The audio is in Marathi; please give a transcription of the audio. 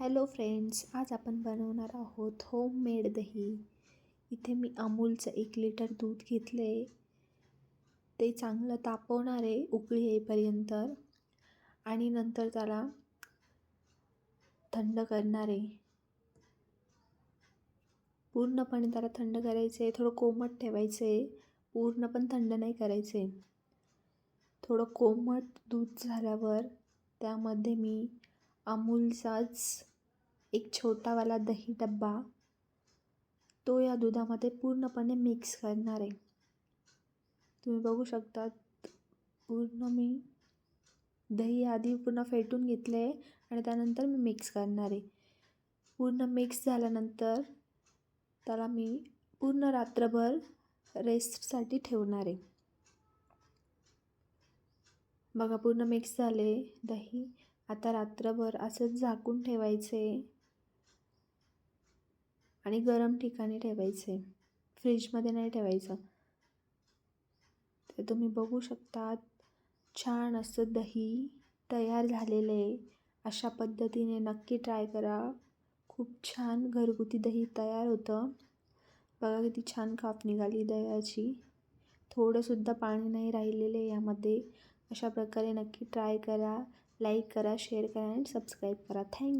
हॅलो फ्रेंड्स आज आपण बनवणार आहोत होममेड दही. इथे मी अमूलचं एक लिटर दूध घेतलं आहे ते चांगलं तापवणार आहे उकळी येईपर्यंत आणि नंतर त्याला थंड करणार आहे. पूर्णपणे त्याला थंड करायचं आहे थोडं कोमट ठेवायचं आहे पूर्ण पण थंड नाही करायचं आहे थोडं कोमट दूध झाल्यावर त्यामध्ये मी अमूलचाच एक छोटावाला दही डब्बा तो या दुधामध्ये पूर्णपणे मिक्स करणार आहे. तुम्ही बघू शकता पूर्ण मी दही आधी पूर्ण फेटून घेतलं आहे आणि त्यानंतर मी मिक्स करणार आहे. पूर्ण मिक्स झाल्यानंतर त्याला मी पूर्ण रात्रभर रेस्टसाठी ठेवणार आहे. बघा पूर्ण मिक्स झाले दही आता रात्रभर असंच झाकून ठेवायचे. आणि गरम ठिकाणी ठेवायचे. फ्रीजमध्ये नाही ठेवायचं. तर तुम्ही बघू शकता छान असं दही तयार झालेलं आहे. अशा पद्धतीने नक्की ट्राय करा. खूप छान घरगुती दही तयार होतं. बघा किती छान काप निघाली दह्याची. थोडंसुद्धा पाणी नाही राहिलेलं आहे यामध्ये. अशा प्रकारे नक्की ट्राय करा लाईक करा शेअर करा आणि सबस्क्राईब करा. थँक्यू